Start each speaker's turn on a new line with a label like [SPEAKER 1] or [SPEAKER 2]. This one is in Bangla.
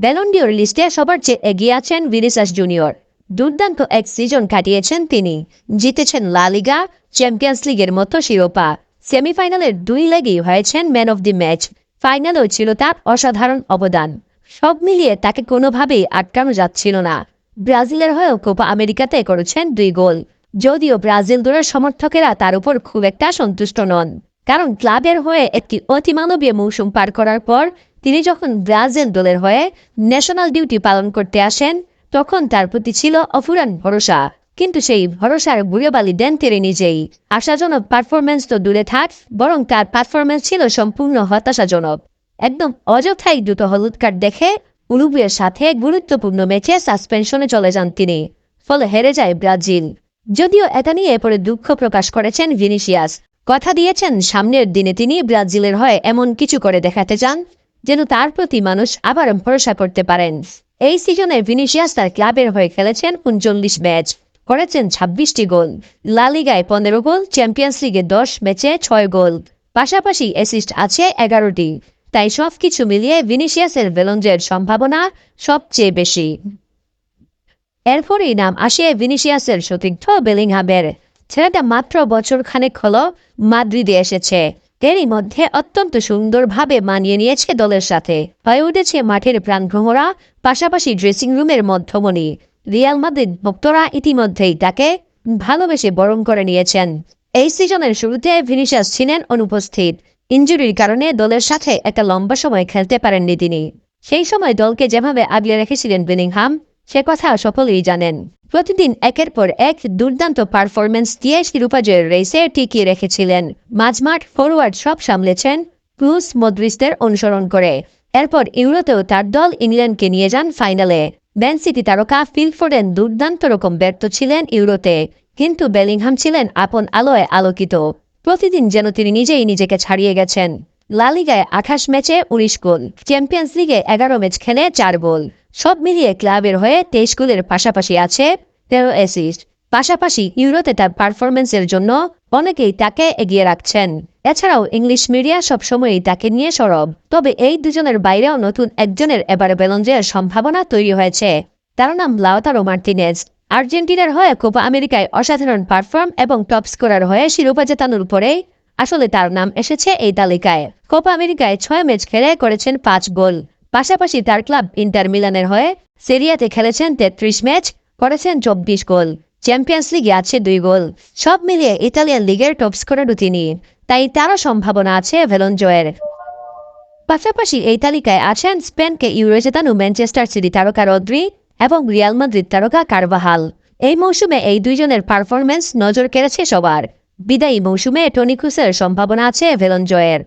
[SPEAKER 1] ব্যালন্ডিওর লিস্টে সবার চেয়ে এগিয়ে আছেন ভিনিসাস জুনিয়র। দুর্দান্ত এক সিজন কাটিয়েছেন তিনি। জিতেছেন লা লিগা, চ্যাম্পিয়ন্স লিগের মতো শিরোপা। সেমিফাইনালের দুই লেগেই হয়েছেন ম্যান অব দি ম্যাচ। ফাইনালেও ছিল তার অসাধারণ অবদান। সব মিলিয়ে তাকে কোনোভাবেই আটকানো যাচ্ছিল না। ব্রাজিলের হয়েও কোপা আমেরিকাতে করেছেন দুই গোল। যদিও ব্রাজিল দলের সমর্থকেরা তার উপর খুব একটা সন্তুষ্ট নন। কারণ ক্লাবের হয়ে একটি অতিমানবীয় মৌসুম পার করার পর তিনি যখন ব্রাজিল দলের হয়ে ন্যাশনাল ডিউটি পালন করতে আসেন, তখন তার প্রতি ছিল অফুরান ভরসা। কিন্তু সেই ভরসার বুড়িবালি দেন তিনি নিজেই। আশাজনক পারফরমেন্স তো দূরে থাক, বরং তার পারফরমেন্স ছিল সম্পূর্ণ হতাশাজনক। একদম অযথাই দ্রুত হলুদ কার্ড দেখে উরুগুয়ের সাথে গুরুত্বপূর্ণ ম্যাচে সাসপেনশনে চলে যান তিনি, ফলে হেরে যায় ব্রাজিল। যদিও এটা নিয়ে পরে দুঃখ প্রকাশ করেছেন ভিনিসিয়াস কথা দিয়েছেন, সামনের দিনে তিনি ব্রাজিলের হয়ে এমন কিছু করে দেখাতে চান, যেন তার প্রতি মানুষ আবার ভরসা করতে পারেন। এই সিজনে ভিনিসিয়াস তার ক্লাবের হয়ে খেলেছেন উনচল্লিশ ম্যাচ, করেছেন ছাব্বিশটি গোল। লা লিগায় পনেরো গোল, চ্যাম্পিয়ন্স লিগে দশ ম্যাচে ছয় গোল। পাশাপাশি অ্যাসিস্ট আছে এগারোটি। তাই সবকিছু মিলিয়ে ভিনিসিয়াসের ভেলঞ্জের সম্ভাবনা সবচেয়ে বেশি। এরপরই নাম আসে ভিনিসিয়াসের সতীর্থ বেলিংহামের। ছেলেটা মাত্র বছর খানেক হল মাদ্রিদে এসেছে। এরই মধ্যে অত্যন্ত সুন্দরভাবে মানিয়ে নিয়েছে দলের সাথে। হয়ে উঠেছে মাঠের প্রাণভ্রমরা পাশাপাশি ড্রেসিং রুমের মধ্যমণি। রিয়াল মাদ্রিদ ভক্তরা ইতিমধ্যেই তাকে ভালোবেসে বরণ করে নিয়েছেন। এই সিজনের শুরুতে ভিনিসিয়াস ছিলেন অনুপস্থিত। ইঞ্জুরির কারণে দলের সাথে একটা লম্বা সময় খেলতে পারেননি তিনি। সেই সময় দলকে যেভাবে আগলে রেখেছিলেন বেনিংহাম সে কথা সকলেই জানেন। প্রতিদিন একের পর এক দুর্দান্ত পারফরমেন্স দিয়ে শিরোপা জয়ের রেসে টিকিয়ে রেখেছিলেন। মাঝমাঠ ফরওয়ার্ড সব সামলেছেন ক্রুস মদ্রিসদের অনুসরণ করে। এরপর ইউরোতেও তার দল ইংল্যান্ডকে নিয়ে যান ফাইনালে। সিটি তারকা ফিল ফোরেন দুর্দান্ত রকম ব্যর্থ ছিলেন ইউরোতে, কিন্তু বেলিংহাম ছিলেন আপন আলোয় আলোকিত। প্রতিদিন যেন তিনি নিজেই নিজেকে ছাড়িয়ে গেছেন। লা লিগায় আঠাশ ম্যাচে উনিশ গোল, চ্যাম্পিয়ন্স লিগে এগারো ম্যাচ খেলে চার গোল। সব মিলিয়ে ক্লাবের হয়ে তেইশ গোলের পাশাপাশি আছে তেরো অ্যাসিস্ট। পাশাপাশি ইউরোতে তার পারফরমেন্সের জন্য অনেকেই তাকে এগিয়ে রাখছেন। এছাড়াও ইংলিশ মিডিয়া সবসময়ই তাকে নিয়ে সরব। তবে এই দুজনের বাইরেও নতুন একজনের এবার বেলঞ্জের সম্ভাবনা তৈরি হয়েছে। তার নাম লাওতারো মার্টিনেজ। আর্জেন্টিনার হয়ে কোপা আমেরিকায় অসাধারণ পারফর্ম এবং টপ স্কোরার হয়ে শিরোপা জেতানোর পরেই আসলে তার নাম এসেছে এই তালিকায়। কোপা আমেরিকায় ছয় ম্যাচ খেলে করেছেন পাঁচ গোল। পাশাপাশি তার ক্লাব ইন্টার মিলানের হয়ে সেরিয়াতে খেলেছেন তেত্রিশ ম্যাচ, করেছেন চব্বিশ গোল। চ্যাম্পিয়ন্স লিগে আছে দুই গোল। সব মিলিয়ে ইতালিয়ান লিগের টপ স্কোরারও তিনি। তাই তারও সম্ভাবনা আছে ভেলন জয়ের পাশাপাশি এই তালিকায় আছেন স্পেনকে ইউরো জেতানো ম্যানচেস্টার সিটি তারকা রদ্রি এবং রিয়াল মাদ্রিদ তারকা কারবাহাল। এই মৌসুমে এই দুইজনের পারফরমেন্স নজর কেড়েছে সবার। বিদায়ী মৌসুমে টনি ক্রুসের সম্ভাবনা আছে ভেলন জয়ের।